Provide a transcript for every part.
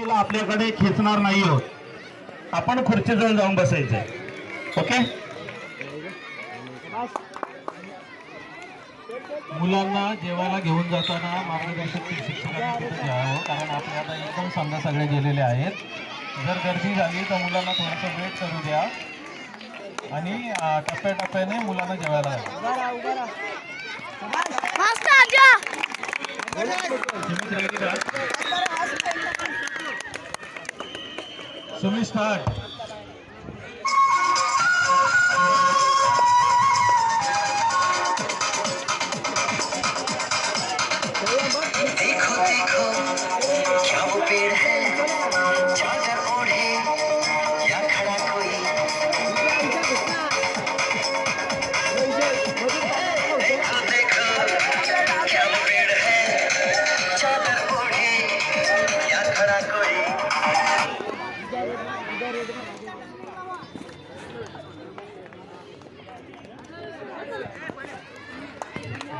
खुर्चीला आपल्याकडे खेचणार नाही आहोत. आपण खुर्चीजवळ जाऊन बसायचंय ओके? मुलांना जेवायला घेऊन जाताना मार्गदर्शक शिक्षकांनी घ्यावं कारण आपले आता एकदम समजा सगळे गेलेले आहेत. जर गर्दी झाली तर मुलांना थोडंसं वेट करू द्या. आणि टप्प्याटप्प्याने मुलांना जेवायला સુમિષ્ઠ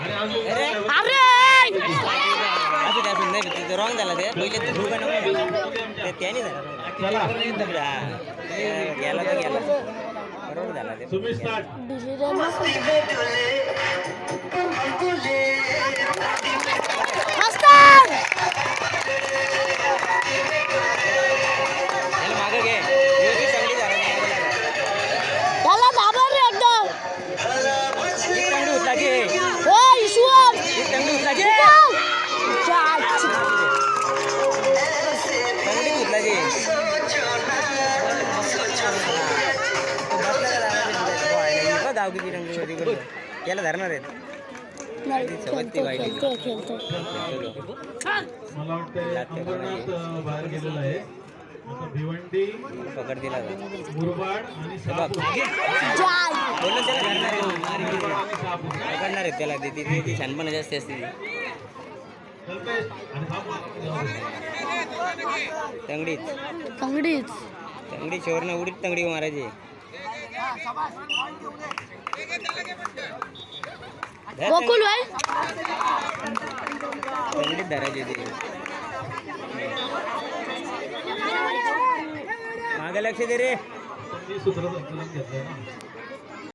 अरे! रॉंग झालं ते. पहिले त्याने झालं. चला. ते गेला तर गेला. बरोबर झाला ते. आणि शहापूर बोललो. त्याला धरणार आहेत. मुरबाड आणि शहापूर. पकडणार आहेत त्याला. ती- शहाणपणा जास्त असते. तंगडीच. कंगडीच तंगडी शोरनं उडीत तंगडी मारायची. गोकुल भाई? धरायची ती मागे लक्ष दे रे. ना